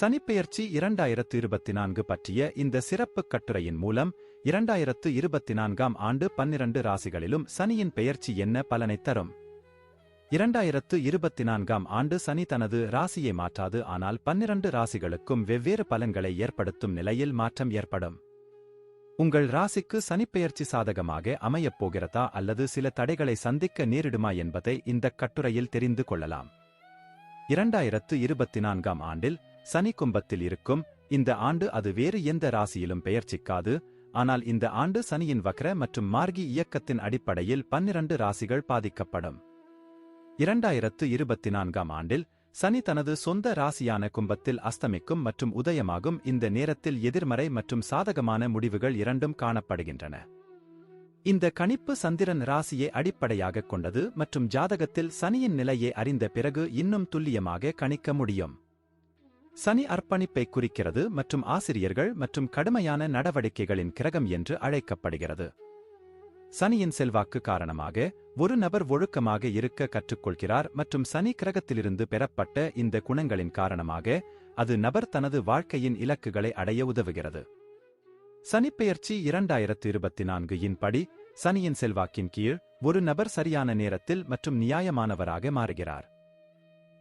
சனிப்பெயர்ச்சி இரண்டாயிரத்து இருபத்தி நான்கு பற்றிய இந்த சிறப்பு கட்டுரையின் மூலம் இரண்டாயிரத்து இருபத்தி நான்காம் ஆண்டு பன்னிரண்டு ராசிகளிலும் சனியின் பெயர்ச்சி என்ன பலனை தரும்? இரண்டாயிரத்து இருபத்தி நான்காம் ஆண்டு சனி தனது ராசியை மாற்றாது ஆனால் பன்னிரண்டு ராசிகளுக்கும் வெவ்வேறு பலன்களை ஏற்படுத்தும் நிலையில் மாற்றம் ஏற்படும். உங்கள் ராசிக்கு சனிப்பெயர்ச்சி சாதகமாக அமையப் போகிறதா அல்லது சில தடைகளை சந்திக்க நேரிடுமா என்பதை இந்த கட்டுரையில் தெரிந்து கொள்ளலாம். இரண்டாயிரத்து இருபத்தி நான்காம் ஆண்டில் சனி கும்பத்தில் இருக்கும். இந்த ஆண்டு அது வேறு எந்த ராசியிலும் பெயர்ச்சிக்காது. ஆனால் இந்த ஆண்டு சனியின் வக்ர மற்றும் மார்கி இயக்கத்தின் அடிப்படையில் பன்னிரண்டு ராசிகள் பாதிக்கப்படும். இரண்டாயிரத்து இருபத்தி நான்காம் ஆண்டில் சனி தனது சொந்த ராசியான கும்பத்தில் அஸ்தமிக்கும் மற்றும் உதயமாகும். இந்த நேரத்தில் எதிர்மறை மற்றும் சாதகமான முடிவுகள் இரண்டும் காணப்படுகின்றன. இந்த கணிப்பு சந்திரன் ராசியை அடிப்படையாகக் கொண்டது மற்றும் ஜாதகத்தில் சனியின் நிலையை அறிந்த பிறகு இன்னும் துல்லியமாக கணிக்க முடியும். சனி அர்ப்பணிப்பை குறிக்கிறது மற்றும் ஆசிரியர்கள் மற்றும் கடுமையான நடவடிக்கைகளின் கிரகம் என்று அழைக்கப்படுகிறது. சனியின் செல்வாக்கு காரணமாக ஒரு நபர் ஒழுக்கமாக இருக்க கற்றுக்கொள்கிறார் மற்றும் சனி கிரகத்திலிருந்து பெறப்பட்ட இந்த குணங்களின் காரணமாக அது நபர் தனது வாழ்க்கையின் இலக்குகளை அடைய உதவுகிறது. சனிப்பெயர்ச்சி இரண்டாயிரத்து இருபத்தி நான்கு இன் படி சனியின் செல்வாக்கின் கீழ் ஒரு நபர் சரியான நேரத்தில் மற்றும் நியாயமானவராக மாறுகிறார்.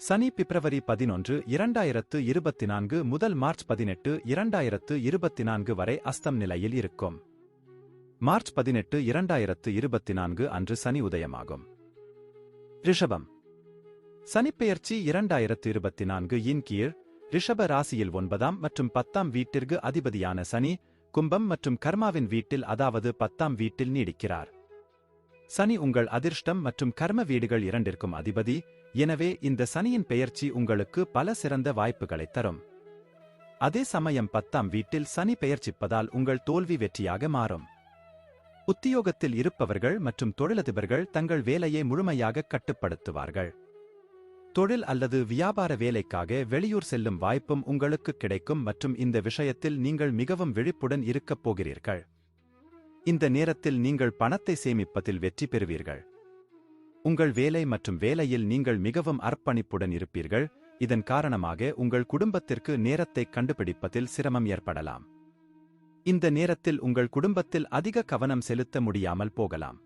சனி பிப்ரவரி பதினொன்று இரண்டாயிரத்து இருபத்தி நான்கு முதல் மார்ச் பதினெட்டு இரண்டாயிரத்து இருபத்தி நான்கு வரை அஸ்தம் நிலையில் இருக்கும். மார்ச் பதினெட்டு இரண்டாயிரத்து இருபத்தி நான்கு அன்று சனி உதயமாகும். ரிஷபம். சனிப்பெயர்ச்சி இரண்டாயிரத்து இருபத்தி நான்கு இன் கீழ் ரிஷப ராசியில் ஒன்பதாம் மற்றும் பத்தாம் வீட்டிற்கு அதிபதியான சனி கும்பம் மற்றும் கர்மாவின் வீட்டில் அதாவது பத்தாம் வீட்டில் நீடிக்கிறார். சனி உங்கள் அதிர்ஷ்டம் மற்றும் கர்ம வீடுகள் இரண்டிற்கும் அதிபதி எனவே இந்த சனியின் பெயர்ச்சி உங்களுக்கு பல சிறந்த வாய்ப்புகளைத் தரும். அதே சமயம் பத்தாம் வீட்டில் சனி பெயர்ச்சிப்பதால் உங்கள் தோல்வி வெற்றியாக மாறும். உத்தியோகத்தில் இருப்பவர்கள் மற்றும் தொழிலதிபர்கள் தங்கள் வேலையை முழுமையாக கட்டுப்படுத்துவார்கள். தொழில் அல்லது வியாபார வேலைக்காக வெளியூர் செல்லும் வாய்ப்பும் உங்களுக்கு கிடைக்கும் மற்றும் இந்த விஷயத்தில் நீங்கள் மிகவும் விழிப்புடன் இருக்கப் போகிறீர்கள். இந்த நேரத்தில் நீங்கள் பணத்தை சேமிப்பதில் வெற்றி பெறுவீர்கள். உங்கள் வேலை மற்றும் வேலையில் நீங்கள் மிகவும் அர்ப்பணிப்புடன் இருப்பீர்கள். இதன் காரணமாக உங்கள் குடும்பத்திற்கு நேரத்தை கண்டுபிடிப்பதில் சிரமம் ஏற்படலாம். இந்த நேரத்தில் உங்கள் குடும்பத்தில் அதிக கவனம் செலுத்த முடியாமல் போகலாம்.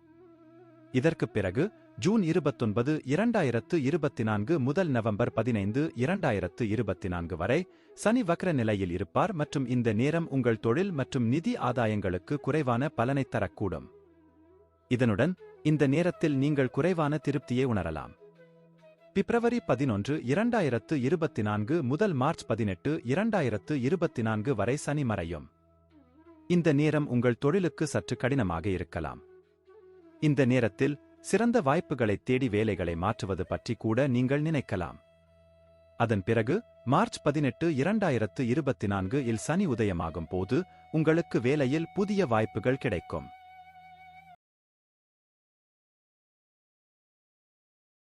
இதற்குப் பிறகு ஜூன் இருபத்தொன்பது இரண்டாயிரத்து இருபத்தி நான்கு முதல் நவம்பர் பதினைந்து இரண்டாயிரத்து இருபத்தி நான்கு வரை சனி வக்ர நிலையில் இருப்பார் மற்றும் இந்த நேரம் உங்கள் தொழில் மற்றும் நிதி ஆதாயங்களுக்கு குறைவான பலனைத் தரக்கூடும். இதனுடன் இந்த நேரத்தில் நீங்கள் குறைவான திருப்தியை உணரலாம். பிப்ரவரி பதினொன்று இரண்டாயிரத்து இருபத்தி நான்கு முதல் மார்ச் பதினெட்டு இரண்டாயிரத்து இருபத்தி நான்கு வரை சனி மறையும். இந்த நேரம் உங்கள் தொழிலுக்கு சற்று கடினமாக இருக்கலாம். இந்த நேரத்தில் சிறந்த வாய்ப்புகளை தேடி வேலைகளை மாற்றுவது பற்றி கூட நீங்கள் நினைக்கலாம். அதன் பிறகு மார்ச் பதினெட்டு இரண்டாயிரத்து இருபத்தி நான்கு இல் சனி உதயமாகும் போது உங்களுக்கு வேலையில் புதிய வாய்ப்புகள் கிடைக்கும்.